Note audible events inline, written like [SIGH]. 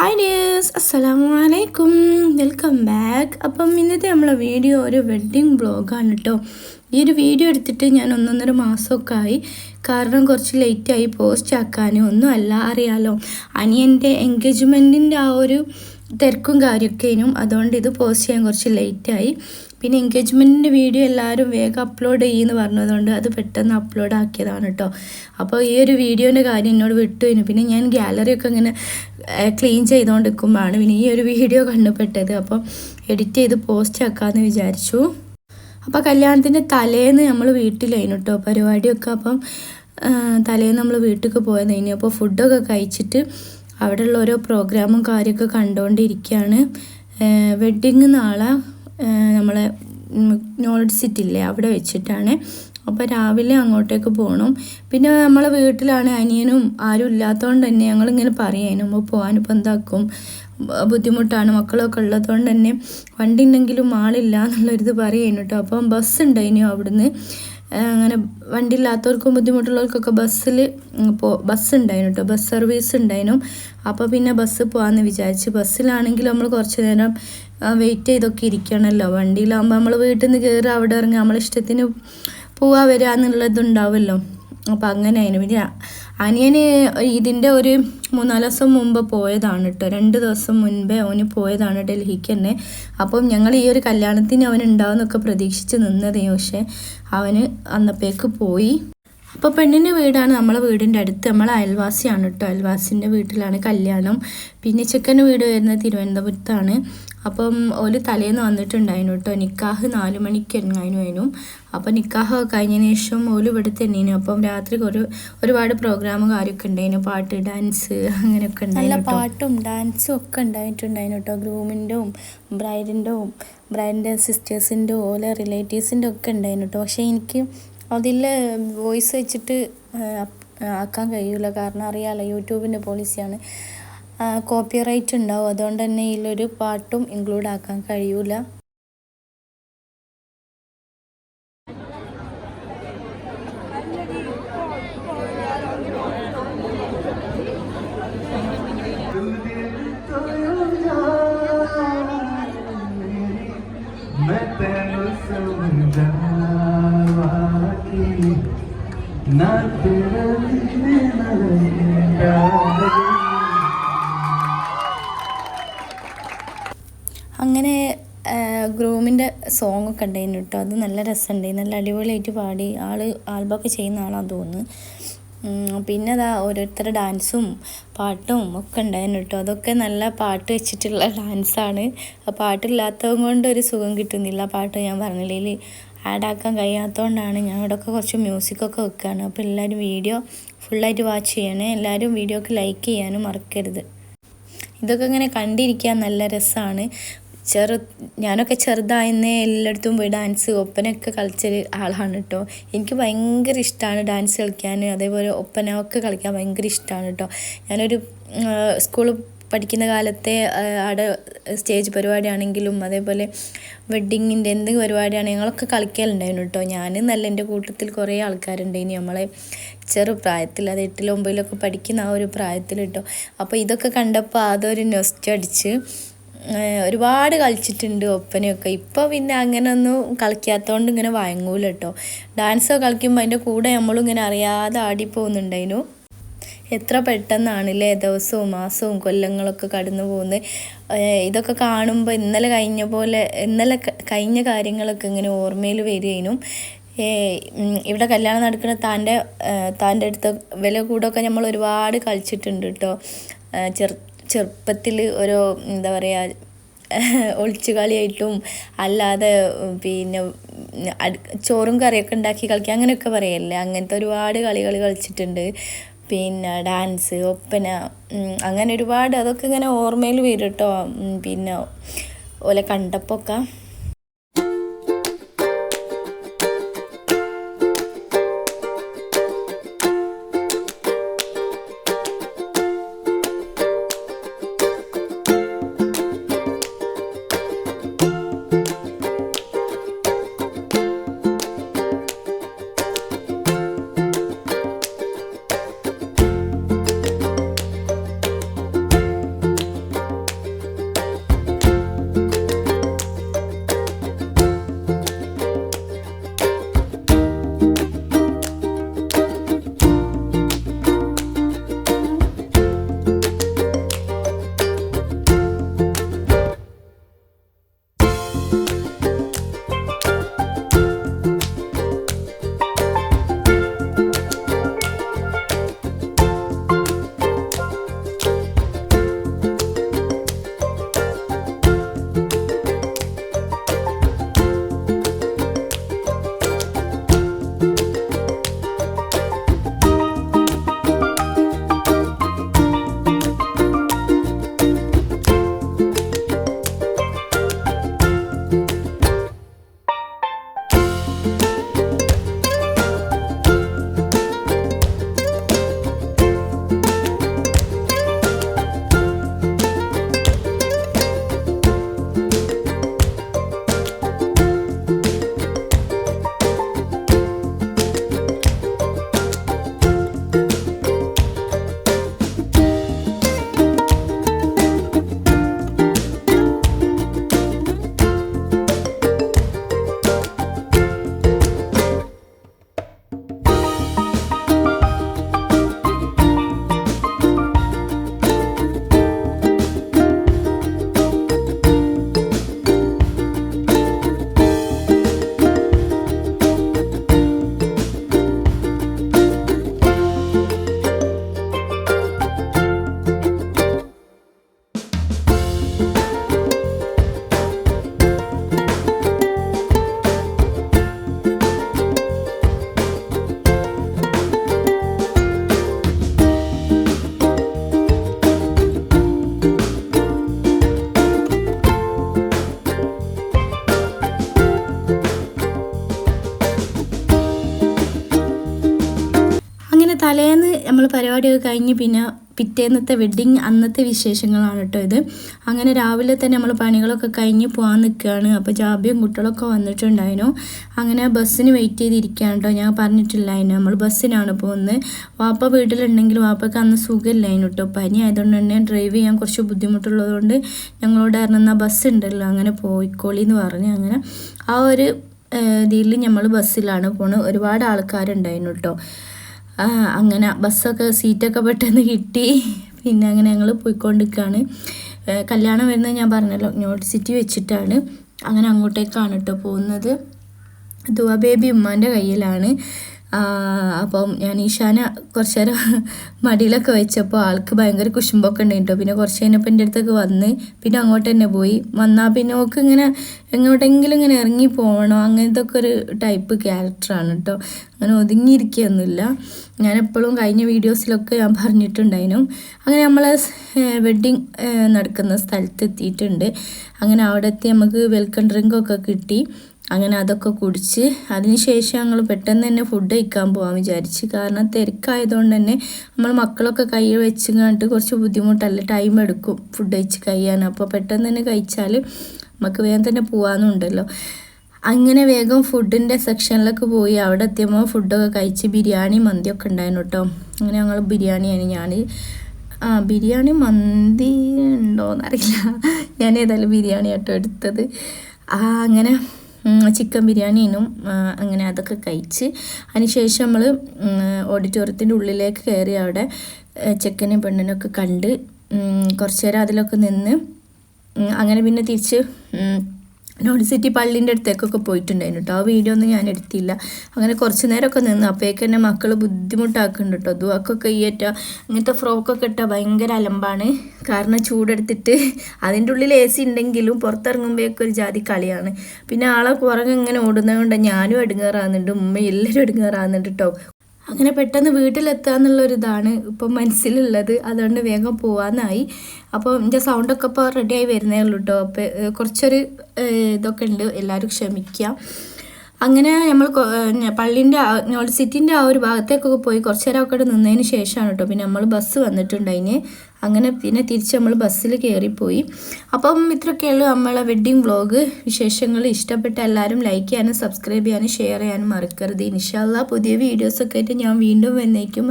Hi dears അസ്സലാമു അലൈക്കും welcome back അപ്പം ഇന്നത്തെ നമ്മളെ വീഡിയോ ഒരു വെഡ്ഡിങ് ബ്ലോഗാണ് കേട്ടോ ഈ ഒരു വീഡിയോ എടുത്തിട്ട് ഞാൻ ഒന്നൊന്നര മാസമൊക്കെ ആയി കാരണം കുറച്ച് ലേറ്റായി പോസ്റ്റ് ആക്കാനും. ഒന്നും അല്ല അറിയാലോ. അനിയന്റെ എൻഗേജ്മെന്റിന്റെ ആ ഒരു തിരക്കും കാര്യമൊക്കെയും അതുകൊണ്ട് ഇത് പോസ്റ്റ് ചെയ്യാൻ കുറച്ച് ലേറ്റായി പിന്നെ എൻഗേജ്മെന്റിന്റെ വീഡിയോ എല്ലാവരും വേഗം അപ്ലോഡ് ചെയ്യുമെന്ന് പറഞ്ഞതുകൊണ്ട് അത് പെട്ടെന്ന് അപ്ലോഡ് ആക്കിയതാണ് കേട്ടോ അപ്പോൾ ഈ ഒരു വീഡിയോന്റെ കാര്യം എന്നോട് വിട്ടു കഴിഞ്ഞു പിന്നെ ഞാൻ ഗ്യാലറിയൊക്കെ ഇങ്ങനെ ക്ലീൻ ചെയ്തുകൊണ്ട് നിൽക്കുമ്പോഴാണ് പിന്നെ ഈ ഒരു വീഡിയോ കണ്ടുപെട്ടത്. അപ്പോൾ എഡിറ്റ് ചെയ്ത് പോസ്റ്റ് ആക്കാമെന്ന് വിചാരിച്ചു. അപ്പോൾ കല്യാണത്തിന്റെ തലേന്ന് നമ്മൾ വീട്ടിലായിരുന്നു കേട്ടോ പരിപാടിയൊക്കെ. അപ്പം തലേന്ന് നമ്മൾ വീട്ടിലേക്ക് പോയതായിരുന്നു അപ്പോൾ ഫുഡൊക്കെ കഴിച്ചിട്ട് അവിടെയുള്ള ഓരോ പ്രോഗ്രാമും കാര്യമൊക്കെ കണ്ടുകൊണ്ടിരിക്കുകയാണ്. വെഡ്ഡിങ് നാളെ നമ്മളെ നോളജ് സിറ്റി ഇല്ലേ അവിടെ വെച്ചിട്ടാണ്. അപ്പോൾ രാവിലെ അങ്ങോട്ടേക്ക് പോകണം പിന്നെ നമ്മളെ വീട്ടിലാണ് അനിയനും ആരും ഇല്ലാത്തതുകൊണ്ട് തന്നെ ഞങ്ങളിങ്ങനെ പറയാനും അപ്പോൾ പോകാനിപ്പോൾ എന്താക്കും? ബുദ്ധിമുട്ടാണ് മക്കളൊക്കെ ഉള്ളതുകൊണ്ട് തന്നെ വണ്ടി ഉണ്ടെങ്കിലും ആളില്ല എന്നുള്ളൊരിത് പറയുന്നു കേട്ടോ. അപ്പം ബസ് ഉണ്ടായിരുന്നു അവിടുന്ന്. അങ്ങനെ വണ്ടി ഇല്ലാത്തവർക്കും ബുദ്ധിമുട്ടുള്ളവർക്കൊക്കെ ബസ്സിൽ പോ ബസ് ഉണ്ടായിരുന്നു കേട്ടോ ബസ് സർവീസ് ഉണ്ടായിരുന്നു അപ്പോൾ പിന്നെ ബസ് പോകാമെന്ന് വിചാരിച്ച് ബസ്സിലാണെങ്കിൽ നമ്മൾ കുറച്ച് നേരം വെയിറ്റ് ചെയ്തൊക്കെ ഇരിക്കണമല്ലോ വണ്ടിയിലാകുമ്പോൾ നമ്മൾ വീട്ടിൽ നിന്ന് കയറി അവിടെ ഇറങ്ങി നമ്മളിഷ്ടത്തിന് പോവാ വരിക എന്നുള്ളതുണ്ടാവുമല്ലോ അപ്പം അങ്ങനെയായിരുന്നു. പിന്നെ അനിയന് ഇതിന്റെ ഒരു മൂന്നാൽ ദിവസം മുമ്പ് പോയതാണ് കേട്ടോ രണ്ട് ദിവസം മുൻപേ അവന് പോയതാണ് ഡൽഹിക്ക് തന്നെ. അപ്പം ഞങ്ങൾ ഈ ഒരു കല്യാണത്തിന് അവൻ ഉണ്ടാവുമെന്നൊക്കെ പ്രതീക്ഷിച്ച് നിന്നതേ. പക്ഷേ അവന് അന്നപ്പേക്ക് പോയി. അപ്പോൾ പെണ്ണിന്റെ വീടാണ് നമ്മളെ വീടിന്റെ അടുത്ത്. നമ്മൾ അയൽവാസിയാണ് കേട്ടോ അയൽവാസിന്റെ വീട്ടിലാണ് കല്യാണം. പിന്നെ ചെക്കന്റെ വീട് വരുന്നത് തിരുവനന്തപുരത്താണ്. അപ്പം ഒരു തലേന്ന് വന്നിട്ടുണ്ടായിരുന്നു കേട്ടോ നിക്കാഹ് നാല് മണിക്ക് ഇറങ്ങാനും അപ്പം നിക്കാഹ് കഴിഞ്ഞതിന് ശേഷം ഓൽ ഇവിടെ തന്നെയാണ് അപ്പം രാത്രി ഒരു ഒരുപാട് പ്രോഗ്രാമും കാര്യമൊക്കെ ഉണ്ടായിരുന്നു. പാട്ട് ഡാൻസ് അങ്ങനെയൊക്കെ നല്ല പാട്ടും ഡാൻസും ഒക്കെ ഉണ്ടായിട്ടുണ്ടായിരുന്നു കേട്ടോ ഗ്രൂമിന്റെയും ബ്രൈഡിന്റെയും ബ്രൈഡിന്റെ സിസ്റ്റേഴ്സിന്റെ ഓല റിലേറ്റീവ്സിന്റെ ഒക്കെ ഉണ്ടായിരുന്നു കേട്ടോ പക്ഷേ എനിക്ക് അതിൽ വോയിസ് വെച്ചിട്ട് ആക്കാൻ കഴിയില്ല കാരണം അറിയാമല്ലോ യൂട്യൂബിന്റെ പോളിസിയാണ്. കോപ്പിറൈറ്റ് ഉണ്ടാവും. അതുകൊണ്ട് തന്നെ ഇതിലൊരു പാട്ടും ഇൻക്ലൂഡ് ആക്കാൻ കഴിയൂല. അങ്ങനെ ഗ്രൂമിന്റെ സോങ് ഒക്കെ ഉണ്ടായിരുന്നു കേട്ടോ. അത് നല്ല രസമുണ്ടായിരുന്നു നല്ല അടിപൊളിയായിട്ട് പാടി. ആൾ ആൽബമൊക്കെ ചെയ്യുന്ന ആളാന്ന് തോന്നുന്നു. പിന്നെ അതാ ഓരോരുത്തരുടെ ഡാൻസും പാട്ടും ഒക്കെ ഉണ്ടായിരുന്നു കേട്ടോ. അതൊക്കെ നല്ല പാട്ട് വെച്ചിട്ടുള്ള ഡാൻസാണ്. ആ പാട്ടില്ലാത്തത് കൊണ്ട് ഒരു സുഖം കിട്ടുന്നില്ല. പാട്ട് ഞാൻ പറഞ്ഞില്ലെങ്കിൽ ആഡാക്കാൻ കഴിയാത്തതുകൊണ്ടാണ് ഞാൻ ഇവിടെയൊക്കെ കുറച്ച് മ്യൂസിക്കൊക്കെ വെക്കുകയാണ് അപ്പോൾ എല്ലാവരും വീഡിയോ ഫുള്ളായിട്ട് വാച്ച് ചെയ്യണേ. എല്ലാവരും വീഡിയോക്ക് ലൈക്ക് ചെയ്യാനും മറക്കരുത്. ഇതൊക്കെ ഇങ്ങനെ കണ്ടിരിക്കാൻ നല്ല രസമാണ് ചെറു ഞാനൊക്കെ ചെറുതായെന്നേ എല്ലായിടത്തും പോയി ഡാൻസ് ഒപ്പനയൊക്കെ കളിച്ച ആളാണ് കേട്ടോ എനിക്ക് ഭയങ്കര ഇഷ്ടമാണ് ഡാൻസ് കളിക്കാൻ. അതേപോലെ ഒപ്പന ഒക്കെ കളിക്കാൻ ഭയങ്കര ഇഷ്ടമാണ് കേട്ടോ ഞാനൊരു സ്കൂൾ പഠിക്കുന്ന കാലത്തെ അവിടെ സ്റ്റേജ് പരിപാടിയാണെങ്കിലും അതേപോലെ വെഡ്ഡിങ്ങിന്റെ എന്ത് പരിപാടിയാണെങ്കിലും ഞങ്ങളൊക്കെ കളിക്കലുണ്ടായിരുന്നു കേട്ടോ. ഞാൻ നല്ല എന്റെ കൂട്ടത്തിൽ കുറേ ആൾക്കാരുണ്ടായിനി നമ്മളെ ചെറു പ്രായത്തിൽ അത് എട്ടിലും ഒമ്പതിലൊക്കെ പഠിക്കുന്ന ആ ഒരു പ്രായത്തിൽ കേട്ടോ. അപ്പോൾ ഇതൊക്കെ കണ്ടപ്പോൾ അതൊരു നെസ്റ്റ് അടിച്ച് ഒരുപാട് കളിച്ചിട്ടുണ്ട് ഒപ്പനയൊക്കെ. ഇപ്പോൾ പിന്നെ അങ്ങനെയൊന്നും കളിക്കാത്തതുകൊണ്ട് ഇങ്ങനെ വഴങ്ങൂല കേട്ടോ. ഡാൻസൊക്കെ കളിക്കുമ്പോൾ അതിന്റെ കൂടെ നമ്മളിങ്ങനെ അറിയാതെ ആടിപ്പോകുന്നുണ്ടായിരുന്നു എത്ര പെട്ടെന്നാണല്ലേ ദിവസവും മാസവും കൊല്ലങ്ങളൊക്കെ കടന്നു പോകുന്നത്. ഇതൊക്കെ കാണുമ്പോൾ ഇന്നലെ കഴിഞ്ഞ പോലെ ഇന്നലെ കഴിഞ്ഞ കാര്യങ്ങളൊക്കെ ഇങ്ങനെ ഓർമ്മയിൽ വരികയും ഇവിടെ കല്യാണം നടക്കുന്ന താന്റെ താന്റെ അടുത്ത് വില കൂടൊക്കെ നമ്മൾ ഒരുപാട് കളിച്ചിട്ടുണ്ട് കേട്ടോ. ചെറു ചെറുപ്പത്തിൽ ഒരു എന്താ പറയുക [LAUGHS] ഒളിച്ചു കളിയായിട്ടും അല്ലാതെ പിന്നെ ചോറും കറിയൊക്കെ ഉണ്ടാക്കി കളിക്കുക അങ്ങനെയൊക്കെ പറയല്ലേ? അങ്ങനത്തെ ഒരുപാട് കളികൾ കളിച്ചിട്ടുണ്ട്. പിന്നെ ഡാൻസ് ഒപ്പന അങ്ങനെ ഒരുപാട് അതൊക്കെ ഇങ്ങനെ ഓർമ്മയിൽ വരും കേട്ടോ പിന്നെ ഓലെ കണ്ടപ്പോൾ ഒക്കെ നമ്മൾ പരിപാടിയൊക്കെ കഴിഞ്ഞ് പിന്നെ പിറ്റേന്നത്തെ വെഡ്ഡിങ് അന്നത്തെ വിശേഷങ്ങളാണ് കേട്ടോ ഇത്. അങ്ങനെ രാവിലെ തന്നെ നമ്മൾ പണികളൊക്കെ കഴിഞ്ഞ് പോകാൻ നിൽക്കുകയാണ് അപ്പോൾ ജാബിയും കുട്ടികളൊക്കെ വന്നിട്ടുണ്ടായിരുന്നു. അങ്ങനെ ബസ്സിന് വെയിറ്റ് ചെയ്തിരിക്കുകയാണ് കേട്ടോ ഞാൻ പറഞ്ഞിട്ടില്ലായിരുന്നു. നമ്മൾ ബസ്സിനാണ് പോകുന്നത് വാപ്പ വീട്ടിലുണ്ടെങ്കിൽ വാപ്പയ്ക്ക് അന്ന് സുഖമില്ലായിരുന്നു കേട്ടോ പനി ആയതുകൊണ്ട് തന്നെ ഡ്രൈവ് ചെയ്യാൻ കുറച്ച് ബുദ്ധിമുട്ടുള്ളതുകൊണ്ട് ഞങ്ങളോട് ഇറങ്ങുന്ന ബസ് ഉണ്ടല്ലോ അങ്ങനെ പോയിക്കോളി എന്ന് പറഞ്ഞ്. അങ്ങനെ ആ ഒരു ഇതിൽ നമ്മൾ ബസ്സിലാണ് പോണത്. ഒരുപാട് ആൾക്കാരുണ്ടായിരുന്നു കേട്ടോ അങ്ങനെ ബസ്സൊക്കെ സീറ്റൊക്കെ പെട്ടെന്ന് കിട്ടി. പിന്നെ അങ്ങനെ ഞങ്ങൾ പോയിക്കൊണ്ടിരിക്കുകയാണ് കല്യാണം വരുന്നത് ഞാൻ പറഞ്ഞല്ലോ നോട്ട് സിറ്റി വെച്ചിട്ടാണ്. അങ്ങനെ അങ്ങോട്ടേക്കാണ് കേട്ടോ പോകുന്നത്. ദുവാ ബേബി ഉമ്മാന്റെ കയ്യിലാണ്. അപ്പം ഞാൻ ഈശാന കുറച്ച് നേരം [LAUGHS] മടിയിലൊക്കെ വെച്ചപ്പോൾ ആൾക്ക് ഭയങ്കര കുശുമ്പൊക്കെ ഉണ്ടായിട്ടോ. പിന്നെ കുറച്ച് കഴിഞ്ഞപ്പോൾ എന്റെ അടുത്തൊക്കെ വന്ന് പിന്നെ അങ്ങോട്ട് തന്നെ പോയി. വന്നാൽ പിന്നെ ഓക്ക് ഇങ്ങനെ എങ്ങോട്ടെങ്കിലും ഇങ്ങനെ ഇറങ്ങി പോകണോ? അങ്ങനത്തെ ഒക്കെ ഒരു ടൈപ്പ് ക്യാരക്ടറാണ് കേട്ടോ അങ്ങനെ ഒതുങ്ങിയിരിക്കുകയൊന്നുമില്ല. ഞാൻ എപ്പോഴും കഴിഞ്ഞ വീഡിയോസിലൊക്കെ ഞാൻ പറഞ്ഞിട്ടുണ്ടായിരുന്നു. അങ്ങനെ നമ്മൾ വെഡ്ഡിങ് നടക്കുന്ന സ്ഥലത്ത് എത്തിയിട്ടുണ്ട് അങ്ങനെ അവിടെ എത്തി നമുക്ക് വെൽക്കം ഡ്രിങ്കൊക്കെ കിട്ടി. അങ്ങനെ അതൊക്കെ കുടിച്ച് അതിനുശേഷം ഞങ്ങൾ പെട്ടെന്ന് തന്നെ ഫുഡ് കഴിക്കാൻ പോകാൻ വിചാരിച്ച്. കാരണം തിരക്കായതുകൊണ്ട് തന്നെ നമ്മൾ മക്കളൊക്കെ കയ്യിൽ വെച്ച് കണ്ടിട്ട് കുറച്ച് ബുദ്ധിമുട്ടല്ല ടൈം എടുക്കും ഫുഡ് കഴിച്ച് കഴിയാൻ. അപ്പോൾ പെട്ടെന്ന് തന്നെ കഴിച്ചാൽ നമുക്ക് വേഗം തന്നെ പോകാമെന്നുണ്ടല്ലോ അങ്ങനെ വേഗം ഫുഡിന്റെ സെക്ഷനിലൊക്കെ പോയി. അവിടെ എത്തിയപ്പോൾ ഫുഡൊക്കെ കഴിച്ച് ബിരിയാണി മന്തിയൊക്കെ ഉണ്ടായിരുന്നു കേട്ടോ അങ്ങനെ ഞങ്ങൾ ബിരിയാണിയാണ് ഞാൻ ആ ബിരിയാണി മന്തി ഉണ്ടോയെന്നറിയില്ല [LAUGHS] ഞാൻ ഏതായാലും ബിരിയാണി ആട്ടോ എടുത്തത്. ആ അങ്ങനെ ചിക്കൻ ബിരിയാണിനും അങ്ങനെ അതൊക്കെ കഴിച്ച് അതിനുശേഷം നമ്മൾ ഓഡിറ്റോറിയത്തിന്റെ ഉള്ളിലേക്ക് കയറി അവിടെ ചെക്കനും പെണ്ണിനൊക്കെ കണ്ട് കുറച്ചു നേരം അതിലൊക്കെ നിന്ന് അങ്ങനെ പിന്നെ തിരിച്ച് നോർത്ത് സിറ്റി പള്ളീന്റെ അടുത്തേക്കൊക്കെ പോയിട്ടുണ്ടായിരുന്നു കേട്ടോ ആ വീഡിയോ ഒന്നും ഞാൻ എടുത്തില്ല. അങ്ങനെ കുറച്ച് നേരമൊക്കെ നിന്ന് അപ്പോഴേക്ക് തന്നെ മക്കൾ ബുദ്ധിമുട്ടാക്കുന്നുണ്ട് കേട്ടോ ദുവാക്കൊക്കെ കയ്യേറ്റ അങ്ങനത്തെ ഫ്രോക്കൊക്കെ ഇട്ടാൽ ഭയങ്കര അലമ്പാണ്. കാരണം ചൂടെടുത്തിട്ട് അതിന്റെ ഉള്ളിൽ എ സി ഉണ്ടെങ്കിലും പുറത്തിറങ്ങുമ്പോഴേക്കും ഒരു ജാതി കളിയാണ്. പിന്നെ ആളെ പുറകെ ഇങ്ങനെ ഓടുന്നത് കൊണ്ട് ഞാനും എടുങ്ങാറാകുന്നുണ്ട് ഉമ്മ എല്ലാവരും എടുങ്ങാറാകുന്നുണ്ട് കേട്ടോ അങ്ങനെ പെട്ടെന്ന് വീട്ടിലെത്തുക എന്നുള്ളൊരിതാണ് ഇപ്പം മനസ്സിലുള്ളത്. അതുകൊണ്ട് വേഗം പോകാമെന്നായി അപ്പോൾ എന്റെ സൗണ്ടൊക്കെ ഇപ്പോൾ റെഡിയായി വരുന്നേ ഉള്ളൂ കേട്ടോ അപ്പോൾ കുറച്ചൊരു ഇതൊക്കെ ഉണ്ട്. എല്ലാവരും ക്ഷമിക്കുക അങ്ങനെ നമ്മൾ പള്ളീന്റെ സിറ്റിന്റെ ആ ഒരു ഭാഗത്തേക്കൊക്കെ പോയി കുറച്ച് നേരം ഒക്കെ നിന്നതിന് ശേഷമാണ് കേട്ടോ. പിന്നെ നമ്മൾ ബസ് വന്നിട്ടുണ്ടായിന്. അങ്ങനെ പിന്നെ തിരിച്ച് നമ്മൾ ബസ്സിൽ കയറിപ്പോയി. അപ്പം ഇത്രയൊക്കെയുള്ളൂ നമ്മളെ വെഡ്ഡിങ് വ്ളോഗ് വിശേഷങ്ങൾ ഇഷ്ടപ്പെട്ട എല്ലാവരും ലൈക്ക് ചെയ്യാനും സബ്സ്ക്രൈബ് ചെയ്യാനും ഷെയർ ചെയ്യാനും മറക്കരുത്. ഇൻഷാല്ല പുതിയ വീഡിയോസൊക്കെ ആയിട്ട് ഞാൻ വീണ്ടും വന്നേക്കും.